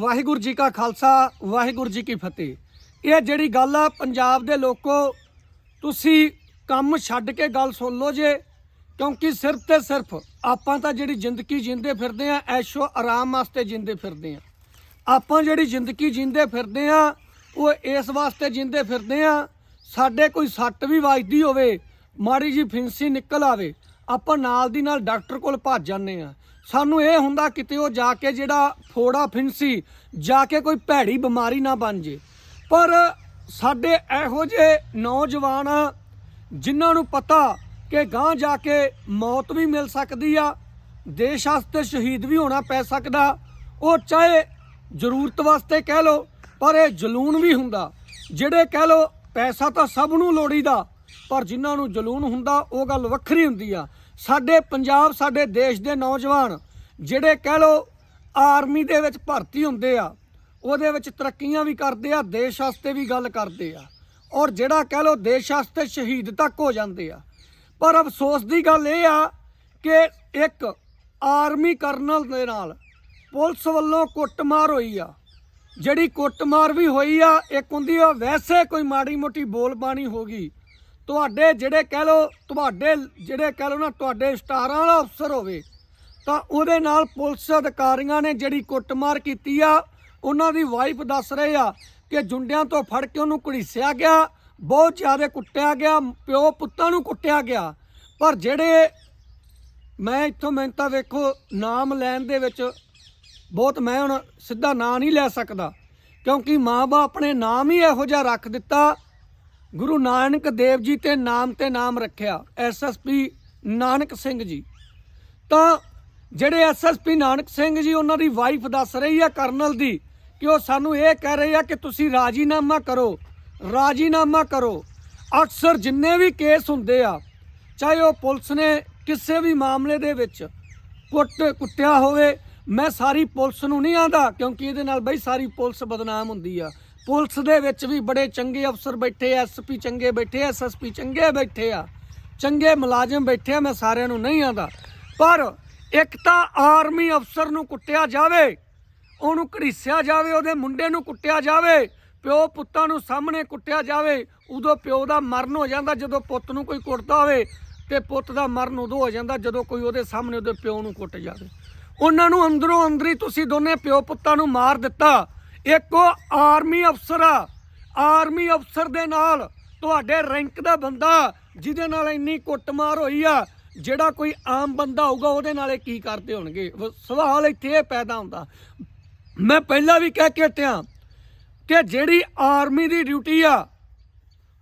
ਵਾਹਿਗੁਰੂ ਜੀ ਕਾ ਖਾਲਸਾ, ਵਾਹਿਗੁਰੂ ਜੀ ਕੀ ਫਤਿਹ। ਇਹ ਜਿਹੜੀ ਗੱਲ ਆ, ਪੰਜਾਬ ਦੇ ਲੋਕੋ, ਤੁਸੀਂ ਕੰਮ ਛੱਡ ਕੇ ਗੱਲ ਸੁਣ ਲਓ ਜੇ, ਕਿਉਂਕਿ ਸਿਰਫ ਤੇ ਸਿਰਫ ਆਪਾਂ ਤਾਂ ਜਿਹੜੀ ਜ਼ਿੰਦਗੀ ਜਿੰਦੇ ਫਿਰਦੇ ਆ, ਐਸ਼ੋ ਆਰਾਮ ਵਾਸਤੇ ਜਿੰਦੇ ਫਿਰਦੇ ਆ। ਆਪਾਂ ਜਿਹੜੀ ਜ਼ਿੰਦਗੀ ਜਿੰਦੇ ਫਿਰਦੇ ਆ, ਉਹ ਇਸ ਵਾਸਤੇ ਜਿੰਦੇ ਫਿਰਦੇ ਆ, ਸਾਡੇ ਕੋਈ ਸੱਟ ਵੀ ਵੱਜਦੀ ਹੋਵੇ, ਮਾੜੀ ਜੀ ਫਿੰਸੀ ਨਿਕਲ ਆਵੇ, ਆਪਾਂ ਨਾਲ ਦੀ ਨਾਲ ਡਾਕਟਰ ਕੋਲ ਭੱਜ ਜਾਂਦੇ ਆ। ਸਾਨੂੰ ਇਹ ਹੁੰਦਾ ਕਿਤੇ ਉਹ ਜਾ ਕੇ ਜਿਹੜਾ ਫੋੜਾ ਫਿੰਸੀ ਜਾ ਕੇ ਕੋਈ ਭੈੜੀ ਬਿਮਾਰੀ ਨਾ ਬਣ ਜੇ। ਪਰ ਸਾਡੇ ਇਹੋ ਜਿਹੇ ਨੌਜਵਾਨ ਆ, ਜਿਨ੍ਹਾਂ ਨੂੰ ਪਤਾ ਕਿ ਗਾਂ ਜਾ ਕੇ ਮੌਤ ਵੀ ਮਿਲ ਸਕਦੀ ਆ ਦੇਸ਼ ਵਾਸਤੇ ਸ਼ਹੀਦ ਵੀ ਹੋਣਾ ਪੈ ਸਕਦਾ ਉਹ ਚਾਹੇ ਜ਼ਰੂਰਤ ਵਾਸਤੇ ਕਹਿ ਲੋ ਪਰ ਇਹ ਜਲੂਨ ਵੀ ਹੁੰਦਾ। ਜਿਹੜੇ ਕਹਿ ਲੋ ਪੈਸਾ ਤਾਂ ਸਭ ਨੂੰ ਲੋੜੀਦਾ ਪਰ ਜਿਨ੍ਹਾਂ ਨੂੰ ਜਲੂਨ ਹੁੰਦਾ ਉਹ ਗੱਲ ਵੱਖਰੀ ਹੁੰਦੀ ਆ। ਸਾਡੇ ਪੰਜਾਬ ਸਾਡੇ ਦੇਸ਼ ਦੇ ਨੌਜਵਾਨ ਜਿਹੜੇ ਕਹਿ ਲੋ ਆਰਮੀ ਦੇ ਵਿੱਚ ਭਰਤੀ ਹੁੰਦੇ ਆ, ਉਹਦੇ ਵਿੱਚ ਤਰੱਕੀਆਂ ਵੀ ਕਰਦੇ ਆ, ਦੇਸ਼ ਵਾਸਤੇ ਵੀ ਗੱਲ ਕਰਦੇ ਆ ਔਰ ਜਿਹੜਾ ਕਹਿ ਲੋ ਦੇਸ਼ ਵਾਸਤੇ ਸ਼ਹੀਦ ਤੱਕ ਹੋ ਜਾਂਦੇ ਆ। ਪਰ ਅਫਸੋਸ ਦੀ ਗੱਲ ਇਹ ਆ ਕਿ ਇੱਕ ਆਰਮੀ ਕਰਨਲ ਦੇ ਨਾਲ ਪੁਲਿਸ ਵੱਲੋਂ ਕੁੱਟਮਾਰ ਹੋਈ ਆ। ਜਿਹੜੀ ਕੁੱਟਮਾਰ ਵੀ ਹੋਈ ਆ, ਇੱਕ ਹੁੰਦੀ ਆ, ਵੈਸੇ ਕੋਈ ਮਾੜੀ ਮੋਟੀ ਬੋਲ ਬਾਣੀ ਹੋ ਗਈ। ਤੁਹਾਡੇ ਜਿਹੜੇ ਕਹਿ ਲੋ ਤੁਹਾਡੇ ਜਿਹੜੇ ਕਹਿ ਲੋ ਨਾ, ਤੁਹਾਡੇ ਸਟਾਰਾਂ ਵਾਲਾ ਅਫਸਰ ਹੋਵੇ ਤਾਂ ਉਹਦੇ ਨਾਲ ਪੁਲਿਸ ਅਧਿਕਾਰੀਆਂ ਨੇ ਜਿਹੜੀ ਕੁੱਟਮਾਰ ਕੀਤੀ ਆ, ਉਹਨਾਂ ਦੀ ਵਾਈਫ ਦੱਸ ਰਹੇ ਆ ਕਿ ਜੁੰਡਿਆਂ ਤੋਂ ਫੜ ਕੇ ਉਹਨੂੰ ਘੜੀਸਿਆ ਗਿਆ, ਬਹੁਤ ਜ਼ਿਆਦਾ ਕੁੱਟਿਆ ਗਿਆ, ਪਿਓ ਪੁੱਤਾਂ ਨੂੰ ਕੁੱਟਿਆ ਗਿਆ। ਪਰ ਜਿਹੜੇ ਮੈਂ ਇੱਥੋਂ ਮੈਂ ਤਾਂ ਵੇਖੋ, ਨਾਮ ਲੈਣ ਦੇ ਵਿੱਚ ਬਹੁਤ ਮੈਂ ਹੁਣ ਸਿੱਧਾ ਨਾਂ ਨਹੀਂ ਲੈ ਸਕਦਾ, ਕਿਉਂਕਿ ਮਾਂ-ਬਾਪ ਨੇ ਨਾਮ ਹੀ ਇਹੋ ਜਿਹਾ ਰੱਖ ਦਿੱਤਾ। ਗੁਰੂ ਨਾਨਕ ਦੇਵ ਜੀ ਤੇ ਨਾਮ ਤੇ ਨਾਮ ਰੱਖਿਆ ਐਸਐਸਪੀ ਨਾਨਕ ਸਿੰਘ ਜੀ। ਤਾਂ ਜਿਹੜੇ ਐਸਐਸਪੀ ਨਾਨਕ ਸਿੰਘ ਜੀ, ਉਹਨਾਂ ਦੀ ਵਾਈਫ ਦੱਸ ਰਹੀ ਆ ਕਰਨਲ ਦੀ ਕਿ ਉਹ ਸਾਨੂੰ ਇਹ ਕਹਿ ਰਹੇ ਆ ਕਿ ਤੁਸੀਂ ਰਾਜੀਨਾਮਾ ਕਰੋ ਰਾਜੀਨਾਮਾ ਕਰੋ। ਅਕਸਰ ਜਿੰਨੇ ਵੀ ਕੇਸ ਹੁੰਦੇ ਆ, ਚਾਹੇ ਉਹ ਪੁਲਿਸ ਨੇ ਕਿਸੇ ਵੀ ਮਾਮਲੇ ਦੇ ਵਿੱਚ ਕੁੱਟ ਕੁੱਟਿਆ ਹੋਵੇ, ਮੈਂ ਸਾਰੀ ਪੁਲਿਸ ਨੂੰ ਨਹੀਂ ਆਂਦਾ ਕਿਉਂਕਿ ਇਹਦੇ ਨਾਲ ਬਈ ਸਾਰੀ ਪੁਲਿਸ ਬਦਨਾਮ ਹੁੰਦੀ ਆ। ਪੁਲਿਸ ਦੇ ਵਿੱਚ ਵੀ ਬੜੇ ਚੰਗੇ ਅਫਸਰ ਬੈਠੇ ਐਸਪੀ ਚੰਗੇ ਬੈਠੇ ਐਸਐਸਪੀ ਚੰਗੇ ਬੈਠੇ ਆ, ਚੰਗੇ ਮੁਲਾਜ਼ਮ ਬੈਠੇ ਆ, ਮੈਂ ਸਾਰਿਆਂ ਨੂੰ ਨਹੀਂ ਆਂਦਾ ਪਰ ਇੱਕ ਤਾਂ ਆਰਮੀ ਅਫਸਰ ਨੂੰ ਕੁੱਟਿਆ ਜਾਵੇ, ਉਹਨੂੰ ਘੜੀਸਿਆ ਜਾਵੇ, ਉਹਦੇ ਮੁੰਡੇ ਨੂੰ ਕੁੱਟਿਆ ਜਾਵੇ, ਪਿਓ ਪੁੱਤਾਂ ਨੂੰ ਸਾਹਮਣੇ ਕੁੱਟਿਆ ਜਾਵੇ, ਉਦੋਂ ਪਿਓ ਦਾ ਮਰਨ ਹੋ ਜਾਂਦਾ ਜਦੋਂ ਪੁੱਤ ਨੂੰ ਕੋਈ ਕੁੱਟਦਾ ਹੋਵੇ ਤੇ ਪੁੱਤ ਦਾ ਮਰਨ ਉਦੋਂ ਹੋ ਜਾਂਦਾ ਜਦੋਂ ਕੋਈ ਉਹਦੇ ਸਾਹਮਣੇ ਉਹਦੇ ਪਿਓ ਨੂੰ ਕੁੱਟ ਜਾਵੇ। ਉਹਨਾਂ ਨੂੰ ਅੰਦਰੋਂ ਅੰਦਰੀ ਤੁਸੀਂ ਦੋਨੇ ਪਿਓ ਪੁੱਤਾਂ ਨੂੰ ਮਾਰ ਦਿੱਤਾ। ਇੱਕ ਉਹ ਆਰਮੀ ਅਫਸਰ ਆ। ਆਰਮੀ ਅਫਸਰ ਦੇ ਨਾਲ ਤੁਹਾਡੇ ਰੈਂਕ ਦਾ ਬੰਦਾ ਜਿਹਦੇ ਨਾਲ ਇੰਨੀ ਕੁੱਟਮਾਰ ਹੋਈ ਆ ਜਿਹੜਾ ਕੋਈ ਆਮ ਬੰਦਾ ਹੋਊਗਾ, ਉਹਦੇ ਨਾਲ ਇਹ ਕੀ ਕਰਦੇ ਹੋਣਗੇ? ਸਵਾਲ ਇੱਥੇ ਇਹ ਪੈਦਾ ਹੁੰਦਾ। ਮੈਂ ਪਹਿਲਾਂ ਵੀ ਕਹਿ ਕੇ ਹਟਿਆ ਕਿ ਜਿਹੜੀ ਆਰਮੀ ਦੀ ਡਿਊਟੀ ਆ,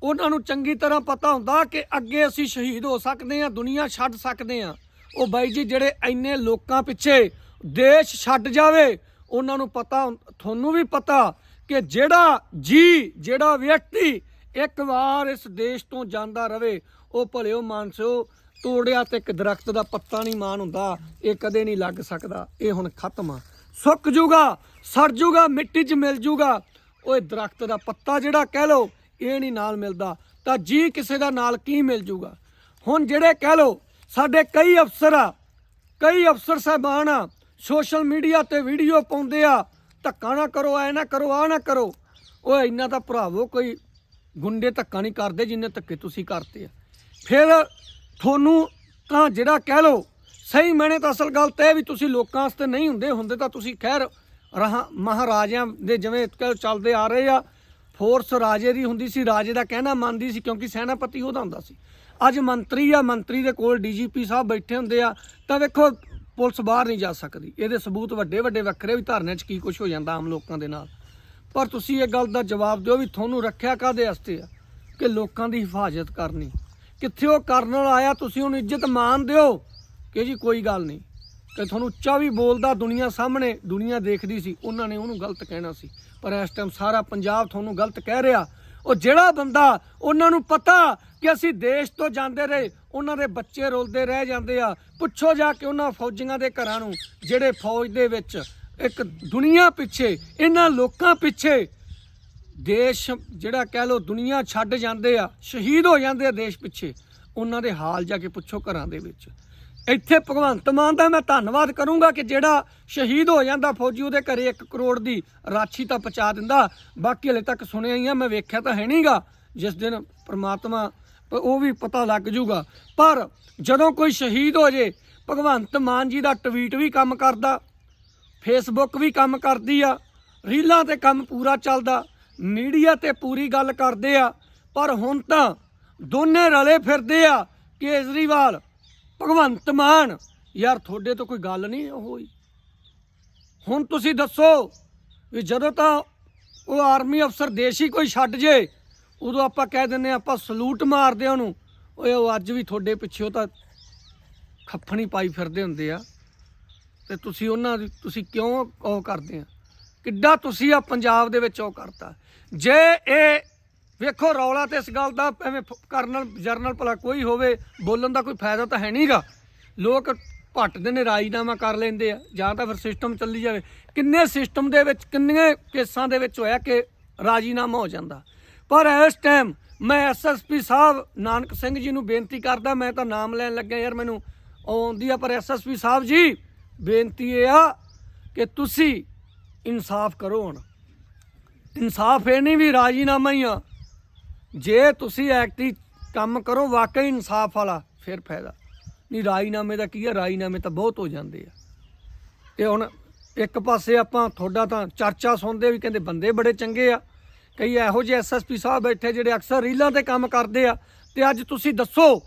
ਉਹਨਾਂ ਨੂੰ ਚੰਗੀ ਤਰ੍ਹਾਂ ਪਤਾ ਹੁੰਦਾ ਕਿ ਅੱਗੇ ਅਸੀਂ ਸ਼ਹੀਦ ਹੋ ਸਕਦੇ ਆ ਦੁਨੀਆ ਛੱਡ ਸਕਦੇ ਆ ਉਹ ਬਾਈ ਜੀ, ਜਿਹੜੇ ਇੰਨੇ ਲੋਕਾਂ ਪਿੱਛੇ ਦੇਸ਼ ਛੱਡ ਜਾਵੇ, ਉਹਨਾਂ ਨੂੰ ਪਤਾ ਤੁਹਾਨੂੰ ਵੀ ਪਤਾ ਕਿ ਜਿਹੜਾ ਜੀ, ਜਿਹੜਾ ਵਿਅਕਤੀ ਇੱਕ ਵਾਰ ਇਸ ਦੇਸ਼ ਤੋਂ ਜਾਂਦਾ ਰਵੇ, ਉਹ ਭਲਿਓ ਮਾਨਸਿਓ ਤੋੜਿਆ ਤੇ ਇੱਕ ਦਰਖਤ ਦਾ ਪੱਤਾ ਨਹੀਂ ਮਾਨ ਹੁੰਦਾ, ਇਹ ਕਦੇ ਨਹੀਂ ਲੱਗ ਸਕਦਾ, ਇਹ ਹੁਣ ਖਤਮ ਆ। ਸੁੱਕ ਜੂਗਾ, ਸੜ ਜੂਗਾ, ਮਿੱਟੀ 'ਚ ਮਿਲ ਜੂਗਾ। ਉਹ ਦਰਖਤ ਦਾ ਪੱਤਾ ਜਿਹੜਾ ਕਹਿ ਲੋ ਇਹ ਨਹੀਂ ਨਾਲ ਮਿਲਦਾ, ਤਾਂ ਜੀ ਕਿਸੇ ਦਾ ਨਾਲ ਕੀ ਮਿਲ ਜੂਗਾ? ਹੁਣ ਜਿਹੜੇ ਕਹਿ ਲੋ ਸਾਡੇ ਕਈ ਅਫਸਰ ਆ, ਕਈ ਅਫਸਰ ਸਾਹਿਬਾਨ ਆ, ਸੋਸ਼ਲ ਮੀਡੀਆ ਤੇ ਵੀਡੀਓ ਪਾਉਂਦੇ ਆ, ਧੱਕਾ ਨਾ ਕਰੋ, ਐ ਨਾ ਕਰੋ ਆ ਨਾ ਕਰੋ। ਉਹ ਇੰਨਾ ਤਾਂ ਭਰਾਵੋ, ਕੋਈ ਗੁੰਡੇ ਧੱਕਾ ਨਹੀਂ ਕਰਦੇ ਜਿੰਨੇ ਧੱਕੇ ਤੁਸੀਂ ਕਰਤੇ ਆ। ਫਿਰ ਤੁਹਾਨੂੰ ਤਾਂ ਜਿਹੜਾ ਕਹਿ ਲੋ ਸਹੀ ਮੈਨੇ ਤਾਂ ਅਸਲ ਗੱਲ ਤੇ ਵੀ ਤੁਸੀਂ ਲੋਕਾਂ ਵਾਸਤੇ ਨਹੀਂ ਹੁੰਦੇ ਹੁੰਦੇ ਤਾਂ ਤੁਸੀਂ ਖੈਰ ਰਹਾ, ਮਹਾਰਾਜਿਆਂ ਦੇ ਜਿਵੇਂ ਕਹਿ ਲਓ ਚੱਲਦੇ ਆ ਰਹੇ ਆ ਫੋਰਸ ਰਾਜੇ ਦੀ ਹੁੰਦੀ ਸੀ, ਰਾਜੇ ਦਾ ਕਹਿਣਾ ਮੰਨਦੀ ਸੀ ਕਿਉਂਕਿ ਸੈਨਾਪਤੀ ਉਹਦਾ ਹੁੰਦਾ ਸੀ। ਅੱਜ ਮੰਤਰੀ ਆ, ਮੰਤਰੀ ਦੇ ਕੋਲ ਡੀਜੀਪੀ ਸਾਹਿਬ ਬੈਠੇ ਹੁੰਦੇ ਆ, ਤਾਂ ਵੇਖੋ ਪੁਲਿਸ ਬਾਹਰ ਨਹੀਂ ਜਾ ਸਕਦੀ। ਇਹਦੇ ਸਬੂਤ ਵੱਡੇ ਵੱਡੇ, ਵੱਖਰੇ ਵੀ ਧਰਨੇ 'ਚ ਕੀ ਕੁਝ ਹੋ ਜਾਂਦਾ ਆਮ ਲੋਕਾਂ ਦੇ ਨਾਲ। ਪਰ ਤੁਸੀਂ ਇਹ ਗੱਲ ਦਾ ਜਵਾਬ ਦਿਓ ਵੀ ਤੁਹਾਨੂੰ ਰੱਖਿਆ ਕਾਦੇ ਵਾਸਤੇ ਆ? ਕਿ ਲੋਕਾਂ ਦੀ ਹਿਫਾਜ਼ਤ ਕਰਨੀ। ਕਿੱਥੇ ਉਹ ਕਰਨ ਵਾਲਾ ਆਇਆ, ਤੁਸੀਂ ਉਹਨੂੰ ਇੱਜ਼ਤ ਮਾਣ ਦਿਓ। ਕਿ ਜੀ ਕੋਈ ਗੱਲ ਨਹੀਂ। ਤੇ ਤੁਹਾਨੂੰ ਉੱਚਾ ਵੀ ਬੋਲਦਾ ਦੁਨੀਆ ਸਾਹਮਣੇ, ਦੁਨੀਆ ਦੇਖਦੀ ਸੀ। ਉਹਨਾਂ ਨੇ ਉਹਨੂੰ ਗਲਤ ਕਹਿਣਾ ਸੀ। ਪਰ ਇਸ ਟਾਈਮ ਸਾਰਾ ਪੰਜਾਬ ਤੁਹਾਨੂੰ ਗਲਤ ਕਹਿ ਰਿਹਾ। ਉਹ ਜਿਹੜਾ ਬੰਦਾ, ਉਹਨਾਂ ਨੂੰ ਪਤਾ ਕਿ ਅਸੀਂ ਦੇਸ਼ ਤੋਂ ਜਾਂਦੇ ਰਹੇ, ਉਹਨਾਂ ਦੇ ਬੱਚੇ ਰੋਲਦੇ ਰਹਿ ਜਾਂਦੇ ਆ। ਪੁੱਛੋ ਜਾ ਕੇ ਉਹਨਾਂ ਫੌਜੀਆਂ ਦੇ ਘਰਾਂ ਨੂੰ, ਜਿਹੜੇ ਫੌਜ ਦੇ ਵਿੱਚ ਇੱਕ ਦੁਨੀਆ ਪਿੱਛੇ, ਇਹਨਾਂ ਲੋਕਾਂ ਪਿੱਛੇ ਦੇਸ਼ ਜਿਹੜਾ ਕਹਿ ਲੋ ਦੁਨੀਆ ਛੱਡ ਜਾਂਦੇ ਆ, ਸ਼ਹੀਦ ਹੋ ਜਾਂਦੇ ਆ ਦੇਸ਼ ਪਿੱਛੇ, ਉਹਨਾਂ ਦੇ ਹਾਲ ਜਾ ਕੇ ਪੁੱਛੋ ਘਰਾਂ ਦੇ ਵਿੱਚ। ਇੱਥੇ ਭਗਵੰਤ ਮਾਨ ਦਾ ਮੈਂ ਧੰਨਵਾਦ ਕਰੂੰਗਾ ਕਿ ਜਿਹੜਾ ਸ਼ਹੀਦ ਹੋ ਜਾਂਦਾ ਫੌਜੀ, ਉਹਦੇ ਘਰੇ 1 ਕਰੋੜ ਦੀ ਰਾਸ਼ੀ ਤਾਂ ਪਹੁੰਚਾ ਦਿੰਦਾ। ਬਾਕੀ ਹਲੇ ਤੱਕ ਸੁਣਿਆ ਹੀ ਆ, ਮੈਂ ਵੇਖਿਆ ਤਾਂ ਹੈ ਨਹੀਂਗਾ ਜਿਸ ਦਿਨ ਪ੍ਰਮਾਤਮਾ ਉਹ ਵੀ ਪਤਾ ਲੱਗ ਜੂਗਾ। ਪਰ ਜਦੋਂ ਕੋਈ ਸ਼ਹੀਦ ਹੋ ਜੇ, ਭਗਵੰਤ ਮਾਨ ਜੀ ਦਾ ਟਵੀਟ ਵੀ ਕੰਮ ਕਰਦਾ, ਫੇਸਬੁੱਕ ਵੀ ਕੰਮ ਕਰਦੀ ਆ, ਰੀਲਾਂ ਤੇ ਕੰਮ ਪੂਰਾ ਚੱਲਦਾ ਮੀਡੀਆ ਤੇ ਪੂਰੀ ਗੱਲ ਕਰਦੇ ਆ, ਪਰ ਹੁਣ ਤਾਂ ਦੋਨੇ ਰਲੇ ਫਿਰਦੇ ਆ, ਕੇਜਰੀਵਾਲ, ਭਗਵੰਤ ਮਾਨ। ਯਾਰ, ਤੁਹਾਡੇ ਤੋਂ ਕੋਈ ਗੱਲ ਨਹੀਂ ਹੋਈ। ਹੁਣ ਤੁਸੀਂ ਦੱਸੋ ਵੀ ਜਦੋਂ ਤਾਂ ਉਹ ਆਰਮੀ ਅਫਸਰ ਦੇਸ਼ ਹੀ ਕੋਈ ਛੱਡ ਜੇ, ਉਦੋਂ ਆਪਾਂ ਕਹਿ ਦਿੰਨੇ ਆਪਾਂ ਸਲੂਟ ਮਾਰਦੇ ਆ ਉਹਨੂੰ। ਓਏ, ਉਹ ਅੱਜ ਵੀ ਤੁਹਾਡੇ ਪਿੱਛੇ ਤਾਂ ਖੱਫਣੀ ਪਾਈ ਫਿਰਦੇ ਹੁੰਦੇ ਆ। ਤੇ ਤੁਸੀਂ ਉਹਨਾਂ ਦੀ, ਤੁਸੀਂ ਕਿਉਂ ਉਹ ਕਰਦੇ ਆ? ਕਿੱਡਾ ਤੁਸੀਂ ਆ ਪੰਜਾਬ ਦੇ ਵਿੱਚ ਉਹ ਕਰਤਾ। ਜੇ ਇਹ ਵੇਖੋ ਰੌਲਾ ਤੇ ਇਸ ਗੱਲ ਦਾ ਐਵੇਂ ਫ- ਕਰਨਲ ਜਰਨਲ ਭਲਾ ਕੋਈ ਹੋਵੇ, ਬੋਲਣ ਦਾ ਕੋਈ ਫਾਇਦਾ ਤਾਂ ਹੈ ਨਹੀਂਗਾ। ਲੋਕ ਭੱਟਦੇ ਨੇ, ਰਾਜੀਨਾਮਾ ਕਰ ਲੈਂਦੇ ਆ, ਜਾਂ ਤਾਂ ਫਿਰ ਸਿਸਟਮ ਚੱਲੀ ਜਾਵੇ। ਕਿੰਨੇ ਸਿਸਟਮ ਦੇ ਵਿੱਚ ਕਿੰਨੇ ਕੇਸਾਂ ਦੇ ਵਿੱਚ ਹੋਇਆ ਕਿ ਰਾਜੀਨਾਮਾ ਹੋ ਜਾਂਦਾ। ਪਰ ਇਸ ਟਾਈਮ ਮੈਂ ਐਸਐਸਪੀ ਸਾਹਿਬ, ਨਾਨਕ ਸਿੰਘ ਜੀ ਨੂੰ ਬੇਨਤੀ ਕਰਦਾ, ਮੈਂ ਤਾਂ ਨਾਮ ਲੈਣ ਲੱਗਿਆ ਯਾਰ ਮੈਨੂੰ। ਉਹ ਆਉਂਦੀ ਆ, ਪਰ ਐਸਐਸਪੀ ਸਾਹਿਬ ਜੀ, ਬੇਨਤੀ ਇਹ ਆ ਕਿ ਤੁਸੀਂ ਇਨਸਾਫ ਕਰੋ ਹੁਣ। ਇਨਸਾਫ ਇਹ ਨਹੀਂ ਵੀ ਰਾਜੀਨਾਮਾ ਹੀ ਆ। ਜੇ ਤੁਸੀਂ ਐਕਟੀ ਕੰਮ ਕਰੋ, ਵਾਕਈ ਇਨਸਾਫ ਵਾਲਾ ਫਿਰ ਫਾਇਦਾ। ਨਹੀਂ, ਰਾਜੀਨਾਮੇ ਦਾ ਕੀ ਆ? ਰਾਜੀਨਾਮੇ ਤਾਂ ਬਹੁਤ ਹੋ ਜਾਂਦੇ ਆ। ਤੇ ਹੁਣ ਇੱਕ ਪਾਸੇ ਆਪਾਂ ਤੁਹਾਡਾ ਤਾਂ ਚਰਚਾ ਸੁਣਦੇ ਵੀ ਕਹਿੰਦੇ ਬੰਦੇ ਬੜੇ ਚੰਗੇ ਆ। ਕਈ ਇਹੋ ਜਿਹੇ ਐਸਐਸਪੀ ਸਾਹਿਬ ਬੈਠੇ ਜਿਹੜੇ ਅਕਸਰ ਰੀਲਾਂ ਤੇ ਕੰਮ ਕਰਦੇ ਆ। ਤੇ ਅੱਜ ਤੁਸੀਂ ਦੱਸੋ,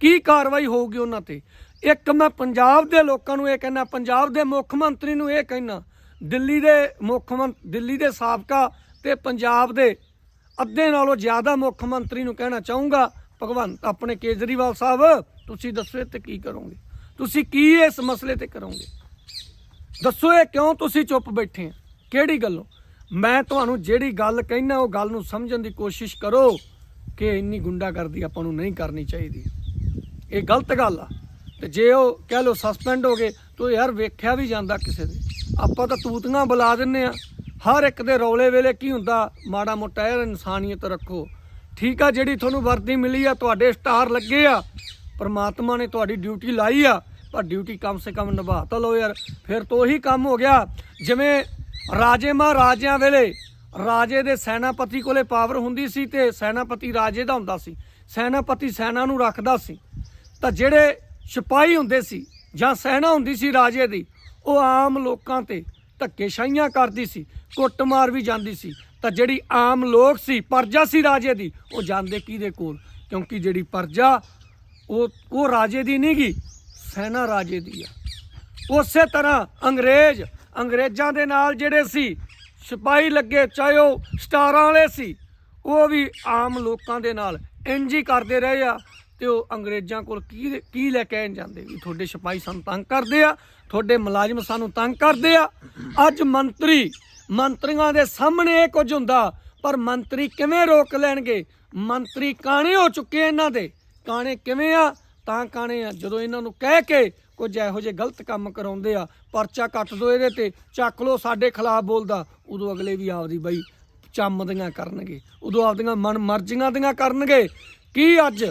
ਕੀ ਕਾਰਵਾਈ ਹੋਊਗੀ ਉਹਨਾਂ ਤੇ? ਇੱਕ ਮੈਂ ਪੰਜਾਬ ਦੇ ਲੋਕਾਂ ਨੂੰ ਇਹ ਕਹਿਣਾ ਪੰਜਾਬ ਦੇ ਮੁੱਖ ਮੰਤਰੀ ਨੂੰ ਇਹ ਕਹਿਣਾ ਦਿੱਲੀ ਦੇ ਮੁੱਖ ਮੰਤਰੀ ਦਿੱਲੀ ਦੇ ਸਾਬਕਾ ਤੇ ਪੰਜਾਬ ਦੇ ਅੱਧੇ ਨਾਲੋਂ ਜ਼ਿਆਦਾ ਮੁੱਖ ਮੰਤਰੀ ਨੂੰ ਕਹਿਣਾ ਚਾਹੂੰਗਾ, ਭਗਵੰਤ, ਆਪਣੇ ਕੇਜਰੀਵਾਲ ਸਾਹਿਬ, ਤੁਸੀਂ ਦੱਸੋ ਇਹ ਤੇ ਕੀ ਕਰੋਗੇ? ਤੁਸੀਂ ਕੀ ਇਸ ਮਸਲੇ ਤੇ ਕਰੋਗੇ? ਦੱਸੋ ਇਹ ਕਿਉਂ ਤੁਸੀਂ ਚੁੱਪ ਬੈਠੇ ਆ? ਕਿਹੜੀ ਗੱਲੋਂ? ਮੈਂ ਤੁਹਾਨੂੰ ਜਿਹੜੀ ਗੱਲ ਕਹਿਣਾ ਉਹ ਗੱਲ ਨੂੰ ਸਮਝਣ ਦੀ ਕੋਸ਼ਿਸ਼ ਕਰੋ ਕਿ ਇੰਨੀ ਗੁੰਡਾਗਰਦੀ ਆਪਾਂ ਨੂੰ ਨਹੀਂ ਕਰਨੀ ਚਾਹੀਦੀ। ਇਹ ਗਲਤ ਗੱਲ ਆ। ਤੇ ਜੇ ਉਹ ਕਹਿ ਲੋ ਸਸਪੈਂਡ ਹੋ ਗਏ ਤਾਂ ਯਾਰ ਵੇਖਿਆ ਵੀ ਜਾਂਦਾ ਕਿਸੇ ਦੇ। ਆਪਾਂ ਤਾਂ ਤੂਤੀਆਂ ਬੁਲਾ ਦਿੰਨੇ ਆ। ਹਰ ਇੱਕ ਦੇ ਰੌਲੇ ਵੇਲੇ ਕੀ ਹੁੰਦਾ? ਮਾੜਾ ਮੋਟਾ ਯਾਰ ਇਨਸਾਨੀਅਤ ਰੱਖੋ। ਠੀਕ ਆ, ਜਿਹੜੀ ਤੁਹਾਨੂੰ ਵਰਦੀ ਮਿਲੀ ਆ, ਤੁਹਾਡੇ ਸਟਾਰ ਲੱਗੇ ਆ। ਪਰਮਾਤਮਾ ਨੇ ਤੁਹਾਡੀ ਡਿਊਟੀ ਲਾਈ ਆ, ਪਰ ਡਿਊਟੀ ਕਮ ਸੇ ਕਮ ਨਿਭਾ ਤਾਂ ਲਓ ਯਾਰ। ਫਿਰ ਤੋਂ ਉਹੀ ਕੰਮ ਹੋ ਗਿਆ। ਜਿਵੇਂ ਰਾਜੇ ਮਹਾਰਾਜਿਆਂ ਵੇਲੇ, ਰਾਜੇ ਦੇ ਸੈਨਾਪਤੀ ਕੋਲੇ ਪਾਵਰ ਹੁੰਦੀ ਸੀ ਤੇ ਸੈਨਾਪਤੀ ਰਾਜੇ ਦਾ ਹੁੰਦਾ ਸੀ। ਸੈਨਾਪਤੀ ਸੈਨਾ ਨੂੰ ਰੱਖਦਾ ਸੀ। ਤਾਂ ਜਿਹੜੇ ਸਿਪਾਹੀ ਹੁੰਦੇ ਸੀ ਜਾਂ ਸਹਿਣਾ ਹੁੰਦੀ ਸੀ ਰਾਜੇ ਦੀ, ਉਹ ਆਮ ਲੋਕਾਂ ਤੇ ਧੱਕੇਸ਼ਾਹੀਆਂ ਕਰਦੀ ਸੀ, ਕੁੱਟਮਾਰ ਵੀ ਜਾਂਦੀ ਸੀ। ਤਾਂ ਜਿਹੜੀ ਆਮ ਲੋਕ ਸੀ, ਪਰਜਾ ਸੀ ਰਾਜੇ ਦੀ, ਉਹ ਜਾਂਦੇ ਕਿਹਦੇ ਕੋਲ? ਕਿਉਂਕਿ ਜਿਹੜੀ ਪਰਜਾ, ਉਹ ਉਹ ਰਾਜੇ ਦੀ ਨਹੀਂ ਗੀ ਸੈਨਾ ਰਾਜੇ ਦੀ ਆ। ਉਸੇ ਤਰ੍ਹਾਂ ਅੰਗਰੇਜ਼, ਅੰਗਰੇਜ਼ਾਂ ਦੇ ਨਾਲ ਜਿਹੜੇ ਸੀ, ਸਿਪਾਹੀ ਲੱਗੇ, ਚਾਹੇ ਉਹ ਸਟਾਰਾਂ ਵਾਲੇ ਸੀ, ਉਹ ਵੀ ਆਮ ਲੋਕਾਂ ਦੇ ਨਾਲ ਇੰਜ ਹੀ ਕਰਦੇ ਰਹੇ ਆ। ਤੇ ਉਹ ਅੰਗਰੇਜ਼ਾਂ ਕੋਲ ਕੀ ਕੀ ਲੈ ਕੇ ਜਾਂਦੇ ਵੀ ਤੁਹਾਡੇ ਸਿਪਾਹੀ ਸਾਨੂੰ ਤੰਗ ਕਰਦੇ ਆ, ਤੁਹਾਡੇ ਮੁਲਾਜ਼ਮ ਸਾਨੂੰ ਤੰਗ ਕਰਦੇ ਆ। ਅੱਜ ਮੰਤਰੀ, ਮੰਤਰੀਆਂ ਦੇ ਸਾਹਮਣੇ ਇਹ ਕੁਝ ਹੁੰਦਾ, ਪਰ ਮੰਤਰੀ ਕਿਵੇਂ ਰੋਕ ਲੈਣਗੇ? ਮੰਤਰੀ ਕਾਣੇ ਹੋ ਚੁੱਕੇ ਇਹਨਾਂ ਦੇ। ਕਾਣੇ ਕਿਵੇਂ ਆ? ਤਾਂ ਕਾਣੇ ਆ। ਜਦੋਂ ਇਹਨਾਂ ਨੂੰ ਕਹਿ ਕੇ ਕੁਝ ਇਹੋ ਜਿਹੇ ਗਲਤ ਕੰਮ ਕਰਾਉਂਦੇ ਆ, ਪਰਚਾ ਕੱਟ ਦੋ ਇਹਦੇ ਤੇ, ਚੱਕ ਲੋ ਸਾਡੇ ਖਿਲਾਫ ਬੋਲਦਾ, ਉਦੋਂ ਅਗਲੇ ਵੀ ਆਪਦੀ ਬਈ ਚੰਮ ਦੀਆਂ ਕਰਨਗੇ। ਉਦੋਂ ਆਪਦੀਆਂ ਮਨ ਮਰਜ਼ੀਆਂ ਦੀਆਂ ਕਰਨਗੇ। ਕੀ ਅੱਜ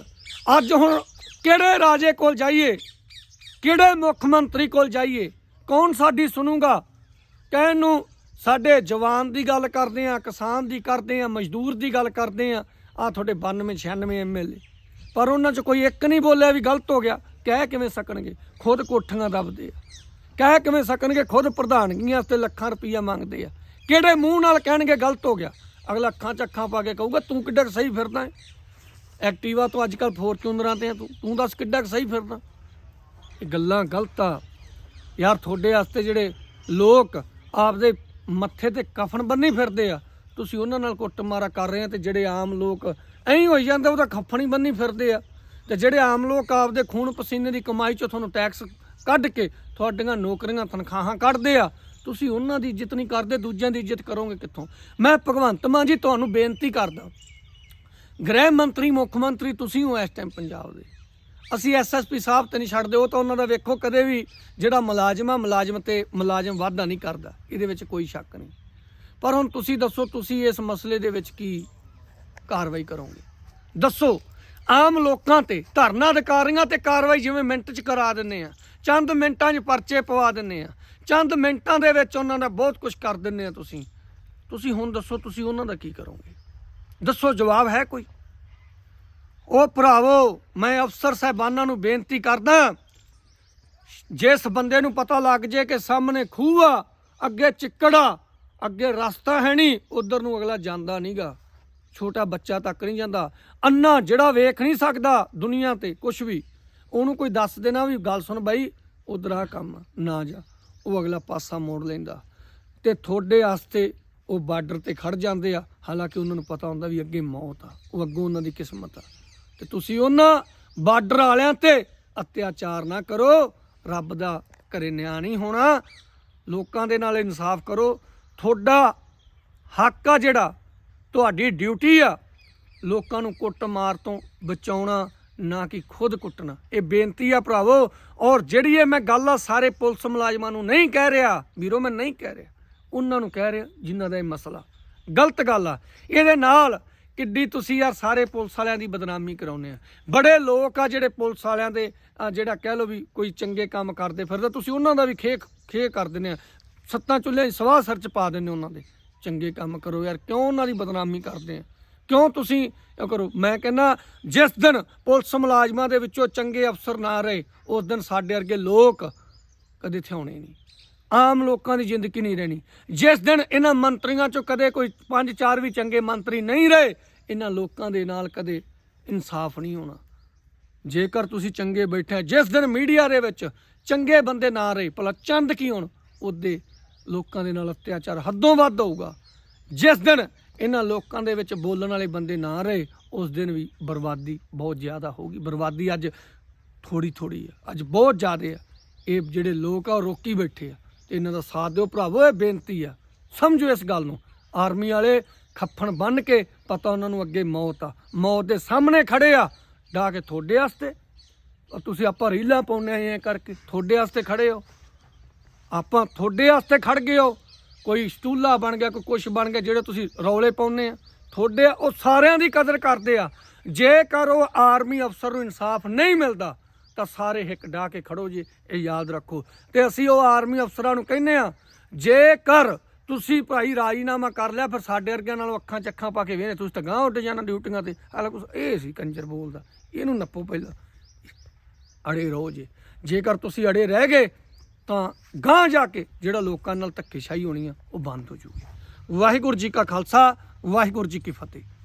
ਅੱਜ ਹੁਣ ਕਿਹੜੇ ਰਾਜੇ ਕੋਲ ਜਾਈਏ? ਕਿਹੜੇ ਮੁੱਖ ਮੰਤਰੀ ਕੋਲ ਜਾਈਏ? ਕੌਣ ਸਾਡੀ ਸੁਣੂਗਾ? ਕਹਿਣ ਨੂੰ ਸਾਡੇ ਜਵਾਨ ਦੀ ਗੱਲ ਕਰਦੇ ਆ ਕਿਸਾਨ ਦੀ ਕਰਦੇ ਆ ਮਜ਼ਦੂਰ ਦੀ ਗੱਲ ਕਰਦੇ ਆ ਆ ਤੁਹਾਡੇ 92 96 ਐਮਐਲਏ ਪਰ ਉਹਨਾਂ 'ਚ ਕੋਈ ਇੱਕ ਨਹੀਂ ਬੋਲਿਆ ਵੀ ਗਲਤ ਹੋ ਗਿਆ। ਕਹਿ ਕਿਵੇਂ ਸਕਣਗੇ? ਖੁਦ ਕੋਠੀਆਂ ਦੱਬਦੇ ਆ। ਕਹਿ ਕਿਵੇਂ ਸਕਣਗੇ? ਖੁਦ ਪ੍ਰਧਾਨਗੀਆਂ ਤੇ ਲੱਖਾਂ ਰੁਪਈਆ ਮੰਗਦੇ ਆ। ਕਿਹੜੇ ਮੂੰਹ ਨਾਲ ਕਹਿਣਗੇ ਗਲਤ ਹੋ ਗਿਆ? ਅਗਲਾ ਅੱਖਾਂ 'ਚ ਅੱਖਾਂ ਪਾ ਕੇ ਕਹੂਗਾ, ਤੂੰ ਕਿੱਡਾ ਕੁ ਸਹੀ ਫਿਰਦਾ ਹੈ ਐਕਟਿਵਾ ਤੋਂ ਅੱਜ ਕੱਲ ਫੋਰਚੂਨਰਾਂ ਤੇ ਆ, ਤੂੰ ਤੂੰ ਦੱਸ ਕਿੱਡਾ ਕੁ ਸਹੀ ਫਿਰਦਾ? ਇਹ ਗੱਲਾਂ ਗਲਤ ਆ। ਯਾਰ ਤੁਹਾਡੇ ਵਾਸਤੇ ਜਿਹੜੇ ਲੋਕ ਆਪਦੇ ਮੱਥੇ ਤੇ ਕਫਨ ਬੰਨੀ ਫਿਰਦੇ ਆ, ਤੁਸੀਂ ਉਹਨਾਂ ਨਾਲ ਕੁੱਟਮਾਰਾ ਕਰ ਰਹੇ ਆ ਤੇ ਜਿਹੜੇ ਆਮ ਲੋਕ ਐਂ ਹੋਈ ਜਾਂਦੇ, ਉਹਦਾ ਖੱਫਣ ਹੀ ਬੰਨੀ ਫਿਰਦੇ ਆ। ਤੇ ਜਿਹੜੇ ਆਮ ਲੋਕ ਆਪਦੇ ਖੂਨ ਪਸੀਨੇ ਦੀ ਕਮਾਈ ਚੋਂ ਤੁਹਾਨੂੰ ਟੈਕਸ ਕੱਢ ਕੇ ਤੁਹਾਡੀਆਂ ਨੌਕਰੀਆਂ, ਤਨਖਾਹਾਂ ਕੱਢਦੇ ਆ, ਤੁਸੀਂ ਉਹਨਾਂ ਦੀ ਇੱਜ਼ਤ ਨਹੀਂ ਕਰਦੇ, ਦੂਜਿਆਂ ਦੀ ਇੱਜ਼ਤ ਕਰੋਗੇ ਕਿੱਥੋਂ? ਮੈਂ ਭਗਵੰਤ ਮਾਨ ਜੀ, ਤੁਹਾਨੂੰ ਬੇਨਤੀ ਕਰਦਾ। ਗ੍ਰਹਿ ਮੰਤਰੀ, ਮੁੱਖ ਮੰਤਰੀ ਤੁਸੀਂ ਹੋ ਇਸ ਟਾਈਮ ਪੰਜਾਬ ਦੇ। ਅਸੀਂ ਐਸਐਸਪੀ ਸਾਹਿਬ ਤੇ ਨਹੀਂ ਛੱਡਦੇ, ਉਹ ਤਾਂ ਉਹਨਾਂ ਦਾ ਵੇਖੋ ਕਦੇ ਵੀ ਜਿਹੜਾ ਮੁਲਾਜ਼ਮ ਆ, ਮੁਲਾਜ਼ਮ ਤੇ ਮੁਲਾਜ਼ਮ ਵਾਧਾ ਨਹੀਂ ਕਰਦਾ, ਇਹਦੇ ਵਿੱਚ ਕੋਈ ਸ਼ੱਕ ਨਹੀਂ। ਪਰ ਹੁਣ ਤੁਸੀਂ ਦੱਸੋ, ਤੁਸੀਂ ਇਸ ਮਸਲੇ ਦੇ ਵਿੱਚ ਕੀ ਕਾਰਵਾਈ ਕਰੋਗੇ? ਦੱਸੋ, ਆਮ ਲੋਕਾਂ ਤੇ, ਧਰਨਾ ਅਧਿਕਾਰੀਆਂ ਤੇ ਕਾਰਵਾਈ ਜਿਵੇਂ ਮਿੰਟ 'ਚ ਕਰਾ ਦਿੰਨੇ ਆ, ਚੰਦ ਮਿੰਟਾਂ 'ਚ ਪਰਚੇ ਪਵਾ ਦਿੰਨੇ ਆ, ਚੰਦ ਮਿੰਟਾਂ ਦੇ ਵਿੱਚ ਉਹਨਾਂ ਦਾ ਬਹੁਤ ਕੁਝ ਕਰ ਦਿੰਨੇ ਆ ਤੁਸੀਂ। ਤੁਸੀਂ ਹੁਣ ਦੱਸੋ, ਤੁਸੀਂ ਉਹਨਾਂ ਦਾ ਕੀ ਕਰੋਗੇ? ਦੱਸੋ ਜਵਾਬ ਹੈ ਕੋਈ? ਉਹ ਭਰਾਵੋ ਮੈਂ ਅਫਸਰ ਸਾਹਿਬਾਨਾਂ ਨੂੰ ਬੇਨਤੀ ਕਰਦਾ ਜਿਸ ਬੰਦੇ ਨੂੰ ਪਤਾ ਲੱਗ ਜੇ ਕਿ ਸਾਹਮਣੇ ਖੂਹ ਆ ਅੱਗੇ ਚਿੱਕੜਾ ਅੱਗੇ ਰਸਤਾ ਹੈ ਨਹੀਂ ਉਧਰ ਨੂੰ ਅਗਲਾ ਜਾਂਦਾ ਨਹੀਂਗਾ ਛੋਟਾ ਬੱਚਾ ਤੱਕ ਨਹੀਂ ਜਾਂਦਾ। ਅੰਨਾ ਜਿਹੜਾ ਵੇਖ ਨਹੀਂ ਸਕਦਾ ਦੁਨੀਆ ਤੇ ਕੁਝ ਵੀ ਉਹਨੂੰ ਕੋਈ ਦੱਸ ਦੇਣਾ ਵੀ ਗੱਲ ਸੁਣ ਬਾਈ ਉਧਰ ਆ ਕੰਮ ਆ, ਨਾ ਜਾ ਉਹ ਅਗਲਾ ਪਾਸਾ ਮੋੜ ਲੈਂਦਾ। ਤੇ ਤੁਹਾਡੇ ਵਾਸਤੇ ਉਹ ਬਾਰਡਰ ਤੇ ਖੜ ਜਾਂਦੇ ਆ, ਹਾਲਾਂਕਿ ਉਹਨਾਂ ਨੂੰ ਪਤਾ ਹੁੰਦਾ ਵੀ ਅੱਗੇ ਮੌਤ ਆ, ਉਹ ਅੱਗੋਂ ਉਹਨਾਂ ਦੀ ਕਿਸਮਤ ਆ। ਤੇ ਤੁਸੀਂ ਉਹਨਾਂ ਬਾਰਡਰ ਵਾਲਿਆਂ ਤੇ ਅਤਿਆਚਾਰ ਨਾ ਕਰੋ, ਰੱਬ ਦਾ ਘਰੇ ਨਿਆਂ ਨਹੀਂ ਹੋਣਾ। ਲੋਕਾਂ ਦੇ ਨਾਲ ਇਨਸਾਫ ਕਰੋ। ਤੁਹਾਡਾ ਹੱਕ ਆ ਜਿਹੜਾ, ਤੁਹਾਡੀ ਡਿਊਟੀ ਆ, ਲੋਕਾਂ ਨੂੰ ਕੁੱਟ ਮਾਰ ਤੋਂ ਬਚਾਉਣਾ, ਨਾ ਕਿ ਖੁਦ ਕੁੱਟਣਾ। ਇਹ ਬੇਨਤੀ ਆ ਭਰਾਵੋ, ਔਰ ਜਿਹੜੀ ਇਹ ਮੈਂ ਗੱਲ ਆ ਸਾਰੇ ਪੁਲਿਸ ਮੁਲਾਜ਼ਮਾਂ ਨੂੰ ਨਹੀਂ ਕਹਿ ਰਿਹਾ, ਵੀਰੋ, ਮੈਂ ਨਹੀਂ ਕਹਿ ਰਿਹਾ। ਉਹਨਾਂ ਨੂੰ ਕਹਿ ਰਿਹਾ ਜਿਨ੍ਹਾਂ ਦਾ ਇਹ ਮਸਲਾ। ਗਲਤ ਗੱਲ ਆ। ਇਹਦੇ ਨਾਲ ਕਿੱਡੀ ਤੁਸੀਂ ਯਾਰ ਸਾਰੇ ਪੁਲਿਸ ਵਾਲਿਆਂ ਦੀ ਬਦਨਾਮੀ ਕਰਾਉਂਦੇ ਆ। ਬੜੇ ਲੋਕ ਆ ਜਿਹੜੇ ਪੁਲਿਸ ਵਾਲਿਆਂ ਦੇ ਜਿਹੜਾ ਕਹਿ ਲੋ ਵੀ ਕੋਈ ਚੰਗੇ ਕੰਮ ਕਰਦੇ ਫਿਰਦੇ, ਤੁਸੀਂ ਉਹਨਾਂ ਦਾ ਵੀ ਖੇ ਖੇ ਕਰ ਦਿੰਦੇ ਆ। ਸੱਤਾਂ ਚੁੱਲ੍ਹੇ ਸਵਾਹ ਸਿਰ ਚ ਪਾ ਦਿੰਦੇ ਉਹਨਾਂ ਦੇ। ਚੰਗੇ ਕੰਮ ਕਰੋ ਯਾਰ, ਕਿਉਂ ਉਹਨਾਂ ਦੀ ਬਦਨਾਮੀ ਕਰਦੇ ਆ? ਕਿਉਂ ਤੁਸੀਂ, ਇਹ ਕਰੋ, ਮੈਂ ਕਹਿੰਦਾ, ਜਿਸ ਦਿਨ ਪੁਲਿਸ ਮੁਲਾਜ਼ਮਾਂ ਦੇ ਵਿੱਚੋਂ ਚੰਗੇ ਅਫਸਰ ਨਾ ਰਹੇ, ਉਸ ਦਿਨ ਸਾਡੇ ਵਰਗੇ ਲੋਕ ਕਦੇ ਥਿਆਉਣੇ ਨਹੀਂ। ਆਮ ਲੋਕਾਂ ਦੀ ਜ਼ਿੰਦਗੀ ਨਹੀਂ ਰਹਿਣੀ। ਜਿਸ ਦਿਨ ਇਹਨਾਂ ਮੰਤਰੀਆਂ ਚੋਂ ਕਦੇ ਕੋਈ ਪੰਜ ਚਾਰ ਵੀ ਚੰਗੇ ਮੰਤਰੀ ਨਹੀਂ ਰਹੇ, ਇਹਨਾਂ ਲੋਕਾਂ ਦੇ ਨਾਲ ਕਦੇ ਇਨਸਾਫ ਨਹੀਂ ਹੋਣਾ। ਜੇਕਰ ਤੁਸੀਂ ਚੰਗੇ ਬੈਠੇ ਜਿਸ ਦਿਨ ਮੀਡੀਆ ਦੇ ਵਿੱਚ ਚੰਗੇ ਬੰਦੇ ਨਾ ਰਹੇ, ਭਲਾ ਚੰਦ ਕੀ ਹੋਣ, ਉਹਦੇ ਲੋਕਾਂ ਦੇ ਨਾਲ ਅਤਿਆਚਾਰ ਹੱਦੋਂ ਵੱਧ ਹੋਊਗਾ। ਜਿਸ ਦਿਨ ਇਹਨਾਂ ਲੋਕਾਂ ਦੇ ਵਿੱਚ ਬੋਲਣ ਵਾਲੇ ਬੰਦੇ ਨਾ ਰਹੇ, ਉਸ ਦਿਨ ਵੀ ਬਰਬਾਦੀ ਬਹੁਤ ਜ਼ਿਆਦਾ ਹੋਊਗੀ। ਬਰਬਾਦੀ ਅੱਜ ਥੋੜੀ ਥੋੜੀ ਆ ਅੱਜ ਬਹੁਤ ਜ਼ਿਆਦਾ ਆ ਇਹ ਜਿਹੜੇ ਲੋਕ ਆ, ਉਹ ਰੋਕੀ ਬੈਠੇ ਆ। ਤੇ ਇਹਨਾਂ ਦਾ ਸਾਥ ਦਿਓ ਭਰਾਵੋ, ਇਹ ਬੇਨਤੀ ਆ। ਸਮਝੋ ਇਸ ਗੱਲ ਨੂੰ। ਆਰਮੀ ਵਾਲੇ ਖੱਫਣ ਬੰਨ ਕੇ ਪਤਾ ਉਹਨਾਂ ਨੂੰ ਅੱਗੇ ਮੌਤ ਆ। ਮੌਤ ਦੇ ਸਾਹਮਣੇ ਖੜੇ ਆ। ਡਾ ਕੇ ਤੁਹਾਡੇ ਵਾਸਤੇ। ਤੁਸੀਂ ਆਪਾਂ ਰੀਲਾਂ ਪਾਉਂਦੇ ਆ ਐਂ ਕਰਕੇ। ਤੁਹਾਡੇ ਵਾਸਤੇ ਖੜੇ ਹੋ। ਆਪਾਂ ਤੁਹਾਡੇ ਵਾਸਤੇ ਖੜ ਗਏ ਹੋ। ਕੋਈ ਸਟੂਲਾ ਬਣ ਗਿਆ, ਕੋਈ ਕੁਛ ਬਣ ਗਿਆ, ਜਿਹੜੇ ਤੁਸੀਂ ਰੌਲੇ ਪਾਉਂਦੇ ਆ। ਤੁਹਾਡੇ ਉਹ ਸਾਰਿਆਂ ਦੀ ਕਦਰ ਕਰਦੇ ਆ। ਜੇਕਰ ਉਹ ਆਰਮੀ ਅਫਸਰ ਨੂੰ ਇਨਸਾਫ ਨਹੀਂ ਮਿਲਦਾ ਤਾਂ ਸਾਰੇ ਹਿੱਕ ਡਾ ਕੇ ਖੜੋ ਜੀ, ਇਹ ਯਾਦ ਰੱਖੋ। ਤੇ ਅਸੀਂ ਉਹ ਆਰਮੀ ਅਫਸਰਾਂ ਨੂੰ ਕਹਿੰਦੇ ਆ ਜੇਕਰ ਤੁਸੀਂ ਭਾਈ ਰਾਜੀਨਾਮਾ ਕਰ ਲਿਆ, ਫਿਰ ਸਾਡੇ ਵਰਗਿਆਂ ਨਾਲੋਂ ਅੱਖਾਂ ਚੱਖਾਂ ਪਾ ਕੇ ਵੇਨੇ ਤੁਸੀਂ ਤਾਂ ਗਾਂ ਉੱਡ ਜਾਣਾ ਡਿਊਟੀਆਂ ਤੇ। ਹਾਲਾ ਕੁਛ, ਇਹ ਸੀ ਕੰਜਰ ਬੋਲਦਾ। ਇਹਨੂੰ ਨੱਪੋ ਪਹਿਲਾਂ। ਅੜੇ ਰਹੋ ਜੇ। ਜੇਕਰ ਤੁਸੀਂ ਅੜੇ ਰਹਿ ਗਏ, ਤਾਂ ਗਾਂ ਜਾ ਕੇ ਜਿਹੜਾ ਲੋਕਾਂ ਨਾਲ ਧੱਕੇਸ਼ਾਹੀ ਹੋਣੀ ਆ, ਉਹ ਬੰਦ ਹੋ ਜੂਗੀ। ਵਾਹਿਗੁਰੂ ਜੀ ਕਾ ਖਾਲਸਾ, ਵਾਹਿਗੁਰੂ ਜੀ ਕੀ ਫਤਿਹ।